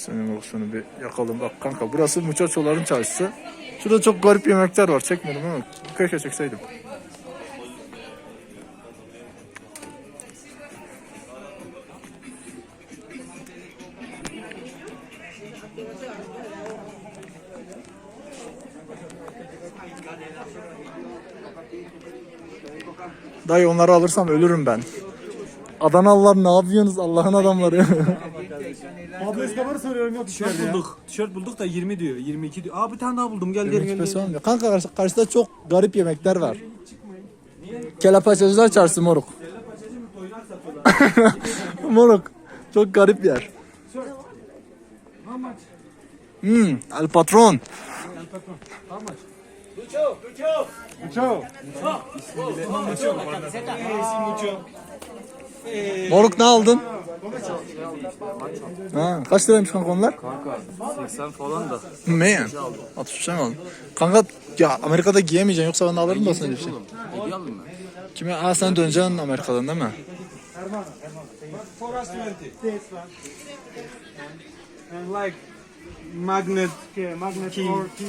Senin kokusunu bir yakalım. Bak kanka burası muchachoların çarşısı. Şurada çok garip yemekler var. Çekmedim ama keşke çekseydim. Dayı onları alırsam ölürüm ben. Adanalılar ne yapıyorsunuz Allah'ın adamları? Pablo Escobar'ı soruyorum yok Tişört bulduk. Tişört bulduk da 20 diyor. 22 diyor. Aa bir tane daha buldum. Gel gel gel. Gel. olmuyor. Kanka karşı- karşıda çok garip yemekler var. Kelapaçacılar çarşısı moruk. moruk. Çok garip yer. Hmm, el patron. Ciao. Moruk ne aldın? Ha, kaç liraymış kanka onlar? 80 falan da. 60 şey mi aldın? Kanka ya Amerika'da giyemeyeceksin yoksa ben de alırım da sana bir şey. Hediye aldım ben. Kime? Aa sen döneceksin Amerika'dan değil mi? Like magnet, magnet Key. or key.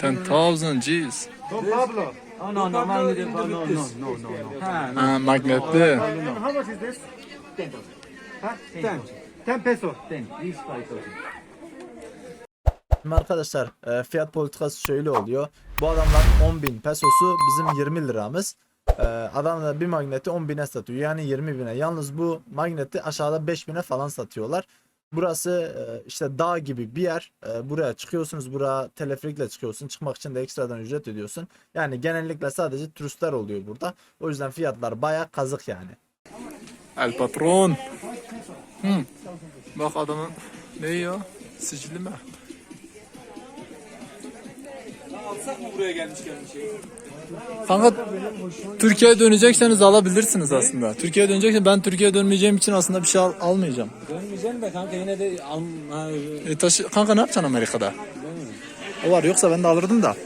10,000 G's. Don Pablo. Oh no no magnet. No no no no no. Ha, Ha, magnetli. And how much is this? Huh? Ten. Ten peso. Şimdi arkadaşlar e, fiyat politikası şöyle oluyor. Bu adamlar 10.000 pesosu bizim 20 liramız. E, adamlar bir magneti 10.000'e satıyor. Yani 20 bine. Yalnız bu magneti aşağıda 5.000'e falan satıyorlar. Burası e, işte dağ gibi bir yer. E, buraya çıkıyorsunuz. Buraya teleferikle çıkıyorsun. Çıkmak için de ekstradan ücret ödüyorsun. Yani genellikle sadece turistler oluyor burada. O yüzden fiyatlar baya kazık yani. El patron. Hmm. Bak adamın ne ya? Sicili mi? Alsak mı buraya gelmişken bir şey? Kanka Türkiye'ye dönecekseniz alabilirsiniz aslında. Türkiye'ye dönecekseniz ben Türkiye'ye dönmeyeceğim için aslında bir şey al- almayacağım. Dönmeyeceğim de kanka yine de al... Ha, E, taşı, kanka ne yapacaksın Amerika'da? O var yoksa ben de alırdım da.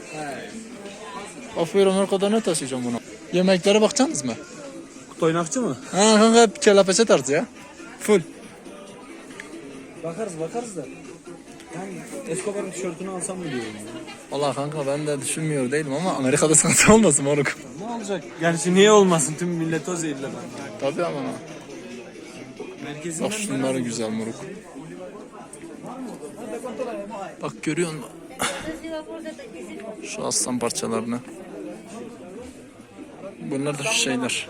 Aferin Amerika'da ne taşıyacağım bunu? Yemeklere bakacaksınız mı? Toynakçı mı? Ha kanka hep kelapeçe tarzı ya. Full. Bakarız bakarız da. Ben Escobar'ın tişörtünü alsam mı diyorum ya. Valla kanka ben de düşünmüyor değilim ama Amerika'da sıkıntı olmasın moruk. Ne olacak? Gerçi niye olmasın? Tüm millet o zehirle ben. Tabii ama. Merkezinden Bak şunları güzel moruk. Bak görüyor musun? Şu aslan parçalarını. Bunlar da şu şeyler.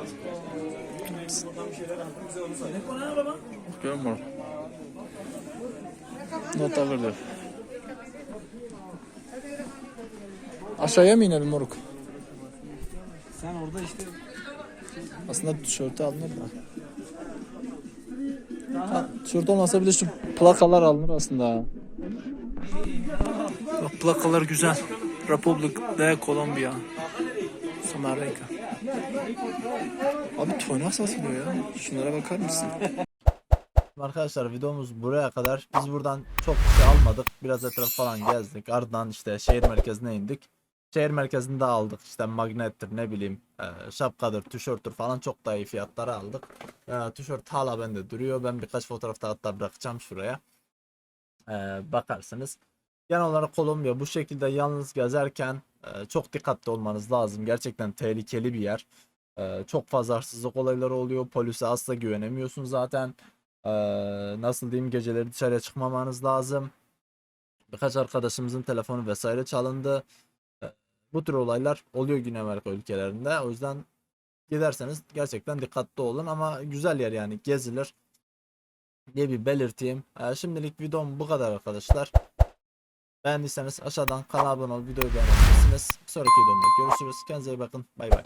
Görüyor musun? Not alırdı. Aşağıya mı inelim moruk? Sen orada işte Aslında tişörtü alınır da. Ha, tişört olmasa bile şu plakalar alınır aslında. Bak plakalar güzel. Republic de Colombia. Amerika. Abi toynak satılıyor ya. Şunlara bakar mısın? Arkadaşlar videomuz buraya kadar. Biz buradan çok bir şey almadık. Biraz etraf falan gezdik. Ardından işte şehir merkezine indik. Şehir merkezinde aldık. İşte magnettir ne bileyim e, şapkadır, tişörttür falan çok daha iyi fiyatlara aldık. E, tişört hala bende duruyor. Ben birkaç fotoğrafta hatta bırakacağım şuraya. E, bakarsınız. Genel olarak Kolombiya bu şekilde yalnız gezerken e, çok dikkatli olmanız lazım. Gerçekten tehlikeli bir yer. Çok fazla hırsızlık olayları oluyor. Polise asla güvenemiyorsun zaten. Nasıl diyeyim geceleri dışarıya çıkmamanız lazım. Birkaç arkadaşımızın telefonu vesaire çalındı. Bu tür olaylar oluyor Güney Amerika ülkelerinde. O yüzden giderseniz gerçekten dikkatli olun ama güzel yer yani gezilir diye bir belirteyim. Şimdilik videom bu kadar arkadaşlar. Beğendiyseniz aşağıdan kanala abone ol, videoyu beğenebilirsiniz. Sonraki videomda görüşürüz. Kendinize iyi bakın. Bay bay.